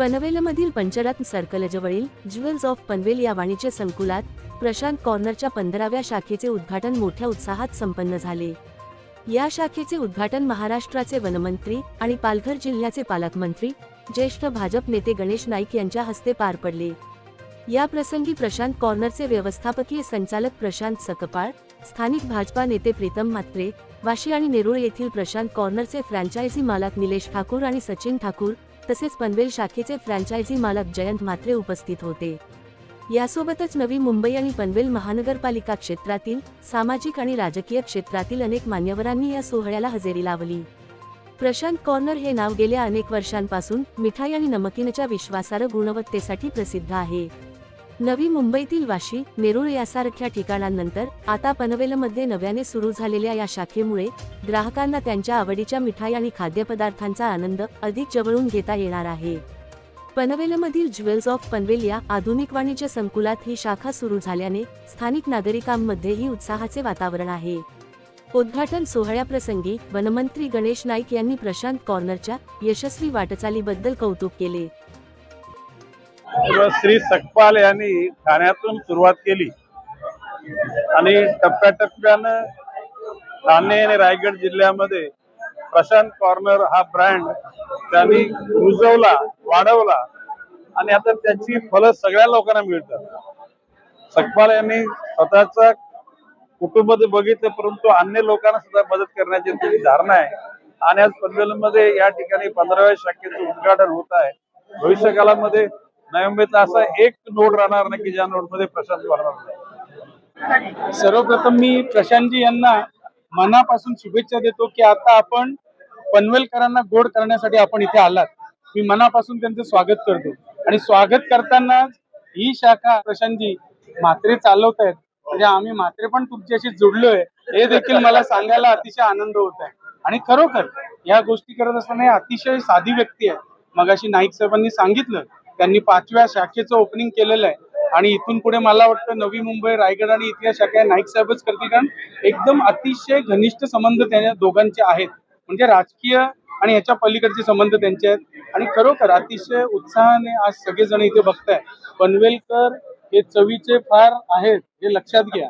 पनवेलमधील पंचरत्न सर्कलजवळील jewels of Panvel या वाणिज्य संकुलात प्रशांत कॉर्नरच्या पंधराव्या शाखेचे उद्घाटन मोठ्या उत्साहात संपन्न झाले. या शाखेचे उद्घाटन महाराष्ट्राचे वनमंत्री आणि पालघर जिल्ह्याचे पालकमंत्री ज्येष्ठ भाजप नेते गणेश नाईक यांच्या हस्ते पार पडले. या प्रसंगी प्रशांत कॉर्नरचे व्यवस्थापकीय संचालक प्रशांत सकपाळ स्थानिक भाजपा नेते प्रीतम म्हात्रे वाशी आणि नेरूळ येथील प्रशांत कॉर्नरचे फ्रँचायझी मालक निलेश ठाकूर आणि सचिन ठाकूर तसेच पनवेल शाखेचे फ्रँचायझी मालक जयंत म्हात्रे उपस्थित होते. यासोबतच नवी मुंबई आणि पनवेल महानगरपालिका क्षेत्रातील सामाजिक आणि राजकीय क्षेत्रातील अनेक मान्यवरांनी या सोहळ्याला हजेरी लावली. प्रशांत कॉर्नर हे नाव गेल्या अनेक वर्षांपासून मिठाई आणि नमकीनच्या विश्वासार्ह गुणवत्तेसाठी प्रसिद्ध आहे. नवी मुंबईतील वाशी नेरूळ यासारख्या ठिकाणांनंतर आता पनवेलमध्ये नव्याने सुरू झालेल्या या शाखेमुळे ग्राहकांना त्यांच्या आवडीच्या मिठाई आणि खाद्यपदार्थांचा आनंद अधिक जवळून घेता येणार आहे. पनवेलमधील ज्वेल्स ऑफ पनवेल या आधुनिक वाणिज्य संकुलात ही शाखा सुरू झाल्याने स्थानिक नागरिकांमध्येही उत्साहाचे वातावरण आहे. उद्घाटन सोहळ्याप्रसंगी वनमंत्री गणेश नाईक यांनी प्रशांत कॉर्नरच्या यशस्वी वाटचालीबद्दल कौतुक केले. व श्री सकपाल यांनी ठाण्यातून सुरुवात केली. आणि टप्प्याटप्प्यानं ठाणे आणि रायगड जिल्ह्यामध्ये प्रशांत कॉर्नर हा ब्रँड त्यांनी रुजवला वाढवला. आणि आता त्याची फलं सगळ्या लोकांना मिळतात. सकपाल यांनी स्वतःचा कुटुंब तर बघितलं परंतु अन्य लोकांना सुद्धा मदत करण्याची त्यांची धारणा आहे. आणि आज पनवेलमध्ये या ठिकाणी पंधराव्या शाखेचं उद्घाटन होत आहे. भविष्य काळामध्ये नोव्हेंबरचा असा एक नोड राहणार नाही की ज्या नोडमध्ये प्रशांत वाढणार नाही. सर्वप्रथम मी प्रशांतजी यांना मनापासून शुभेच्छा देतो की आता आपण पनवेलकरांना गोड करण्यासाठी आपण इथे आलात. मी मनापासून त्यांचं स्वागत करतो. आणि स्वागत करताना ही शाखा प्रशांतजी मात्रे चालवत आहेत म्हणजे आम्ही मात्रे पण तुमच्याशी जुडलोय. हे देखील मला सांगायला अतिशय आनंद होत आहे आणि खरोखर या गोष्टी करत असताना अतिशय साधी व्यक्ती आहे. मगाशी नाईक साहेबांनी सांगितलं त्यांनी पाचव्या शाखेचं ओपनिंग केलेलं आहे. आणि इथून पुढे मला वाटतं नवी मुंबई रायगड आणि इथल्या शाखा नाईक साहेबच करतील. कारण एकदम अतिशय घनिष्ठ संबंध त्या दोघांचे आहेत. म्हणजे राजकीय आणि याच्या पलीकडचे संबंध त्यांचे आहेत. आणि खरोखर अतिशय उत्साहाने आज सगळेजण इथे बघताय पनवेलकर हे चवीचे फार आहेत हे लक्षात घ्या.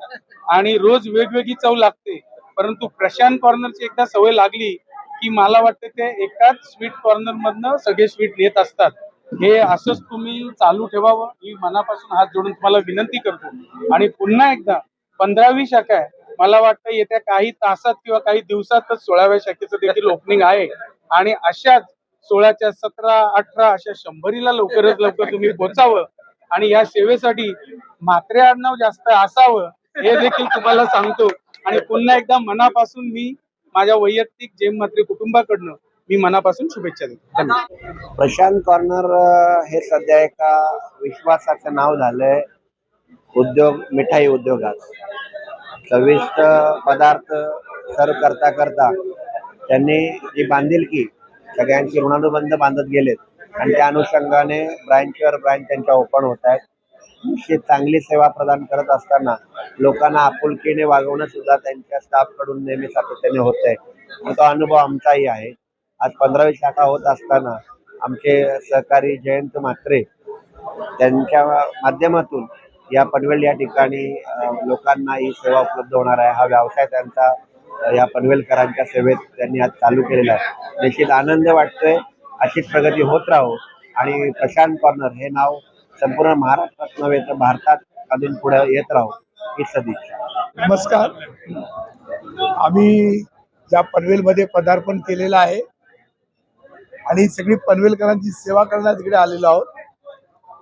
आणि रोज वेगवेगळी चव लागते. परंतु प्रशांत कॉर्नरची एकदा सवय लागली की मला वाटतं ते एकाच स्वीट कॉर्नर मधनं सगळे स्वीट येत असतात. हे असंच तुम्ही चालू ठेवावं. मी मनापासून हात जोडून तुम्हाला विनंती करतो. आणि पुन्हा एकदा पंधरावी शाखा आहे. मला वाटतं येत्या काही तासात किंवा काही दिवसातच सोळाव्या शाखेचं देखील ओपनिंग आहे. आणि अशाच सोळाच्या सतरा अठरा अशा शंभरीला लवकरच लवकर तुम्ही पोचावं. आणि या सेवेसाठी मात्रे आडनाव जास्त असावं हे देखील तुम्हाला सांगतो. आणि पुन्हा एकदा मनापासून मी माझ्या वैयक्तिक जेम मात्रे कुटुंबाकडनं मी मनापासून शुभेच्छा देतो. धन्यवाद. प्रशांत कॉर्नर हे सध्या एका विश्वासाचं नाव झालंय उद्योग मिठाई उद्योगात. चविष्ट पदार्थ सर्व करता करता त्यांनी जी बांधिलकी सगळ्यांची ऋणानुबंध बांधत गेलेत. आणि त्या अनुषंगाने ब्रँचवर ब्रँच त्यांच्या ओपन होत आहेत. निश्चित चांगली सेवा प्रदान करत असताना लोकांना आपुलकीने वागवणं सुद्धा त्यांच्या स्टाफकडून नेहमी सातत्याने होत आहे तो अनुभव आमचाही आहे. आज पंधरावी शाखा होत असताना आमचे सहकारी जयंत म्हात्रे त्यांच्या माध्यमातून या पनवेल या ठिकाणी लोकांना ही सेवा उपलब्ध होणार आहे. हा व्यवसाय त्यांचा या पनवेलकरांच्या सेवेत त्यांनी आज चालू केलेला आहे. निश्चित आनंद वाटतोय अशीच प्रगती होत राहो. आणि प्रशांत कॉर्नर हे नाव संपूर्ण महाराष्ट्रात नव्हे तर भारतात अजून पुढे येत राहो ही सदिच्छा. नमस्कार. आम्ही ज्या पनवेलमध्ये पदार्पण केलेलं आहे आणि सगळी पनवेलकरांची सेवा करण्यास इकडे आलेलो आहोत.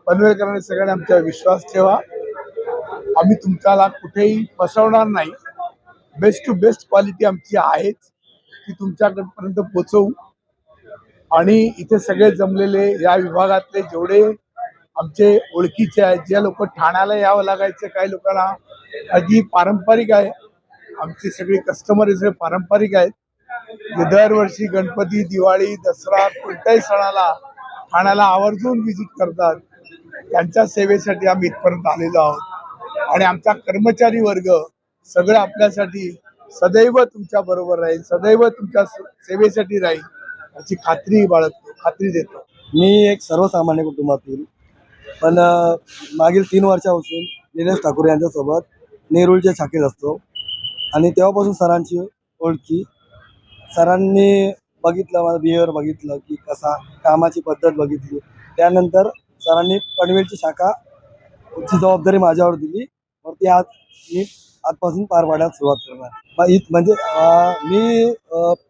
पनवेलकरांनी सगळ्यांनी आमच्यावर विश्वास ठेवा. आम्ही तुमच्याला कुठेही फसवणार नाही. बेस्ट टू बेस्ट क्वालिटी आमची आहेच. ती तुमच्याकडपर्यंत पोचवू. आणि इथे सगळे जमलेले या विभागातले जेवढे आमचे ओळखीचे आहेत जे लोक ठाण्याला यावं लागायचं काही लोकांना अगदी पारंपरिक आहे. आमचे सगळे कस्टमर सगळे पारंपरिक आहेत. दरवर्षी गणपती दिवाळी दसरा कोणत्याही सणाला ठाण्याला आवर्जून व्हिजिट करतात त्यांच्या सेवेसाठी आम्ही इथपर्यंत आलेलो आहोत. आणि आमचा कर्मचारी वर्ग सगळं आपल्यासाठी सदैव तुमच्या बरोबर राहील सदैव तुमच्या सेवेसाठी राहील याची खात्री बाळगतो खात्री देतो. मी एक सर्वसामान्य कुटुंबातील पण मागील तीन वर्षापासून निलेश ठाकूर यांच्यासोबत नेरूळच्या शाखेत असतो. आणि तेव्हापासून सरांची ओळखी सरांनी बघितलं माझं बिहेवियर बघितलं की कसा कामाची पद्धत बघितली. त्यानंतर सरांनी पनवेलची शाखा ची जबाबदारी माझ्यावर दिली. तर ती आज मी आजपासून पार पाडायला सुरुवात करणार. मग इत- म्हणजे मी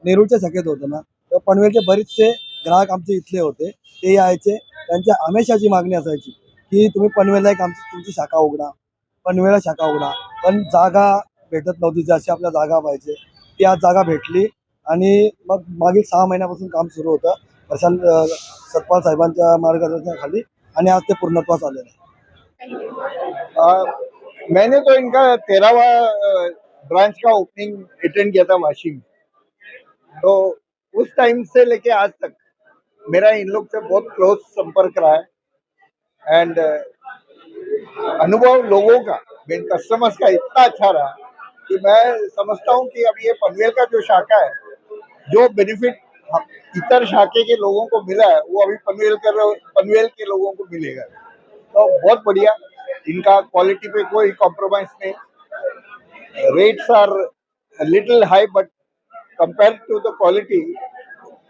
नेरूळच्या शाखेत होतो ना तर पनवेलचे बरेचसे ग्राहक आमचे इथले होते. ते यायचे. त्यांच्या हमेशाची मागणी असायची की तुम्ही पनवेलला एक आमची तुमची शाखा उघडा. पनवेलला शाखा उघडा. पण जागा भेटत नव्हती. जशी आपल्या जागा पाहिजे ती आज जागा भेटली. मग मागील सहा महिन्यापासून काम सुरू होतं. प्रशांत सतपाल साहेबांच्या मार्गदर्शनाखाली आणि आज ते पूर्णत्वास आ, मैंने तो इनका तेरहवा ब्रांच का ओपनिंग अटेंड किया था वाशी में। तो उस टाइम से लेके आज तक मेरा इन लोग से बहुत क्लोज संपर्क रहा है। एंड अनुभव लोगों का मेन कस्टमर्स का इतना अच्छा रहा कि मैं समझता हूँ कि अब ये पनवेल का जो शाखा है जो बेनिफिट इतर शाखे के लोगों को मिला है वो अभी पनवेल कर पनवेल के लोगों को मिलेगा। तो बहुत बढ़िया इनका क्वालिटी पे कोई कॉम्प्रोमाइज नहीं। Rates are little high but compare to the quality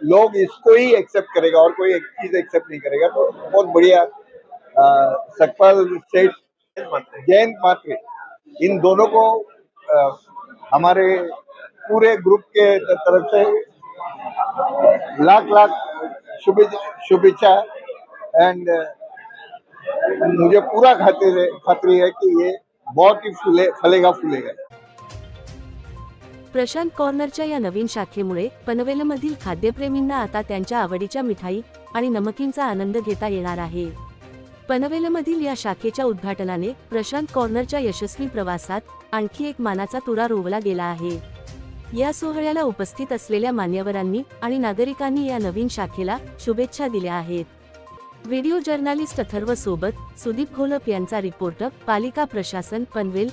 लोग इसको ही एक्सेप्ट करेगा और कोई एक चीज़ एक्सेप्ट नहीं करेगा। तो बहुत बढ़िया सकपाल सेठ जयंत मात्रे इन दोनों को अ, हमारे पूरे ग्रुप के तरफ़ से लाख लाख शुभेच्छा शुभेच्छा. एंड uh, मुझे पूरा खातिर खातरी है कि ये बहुत ही फुले फलेगा फुलेगा. प्रशांत कॉर्नरच्या या नवीन शाखेमुळे पनवेलमधील खाद्यप्रेमींना आता त्यांच्या आवडीच्या मिठाई आणि नमकींचा आनंद घेता येणार आहे. पनवेलमधील या शाखेच्या उद्घाटनाने प्रशांत कॉर्नरच्या यशस्वी प्रवासात आणखी एक मानाचा तुरा रोवला गेला आहे. या सोहळ्याला उपस्थित असलेल्या मान्यवरांनी आणि नागरिकांनी या नवीन शाखेला शुभेच्छा दिल्या आहेत. व्हिडिओ जर्नालिस्ट अथर्व सोबत सुदीप घोलप यांचा रिपोर्टर पालिका प्रशासन पनवेल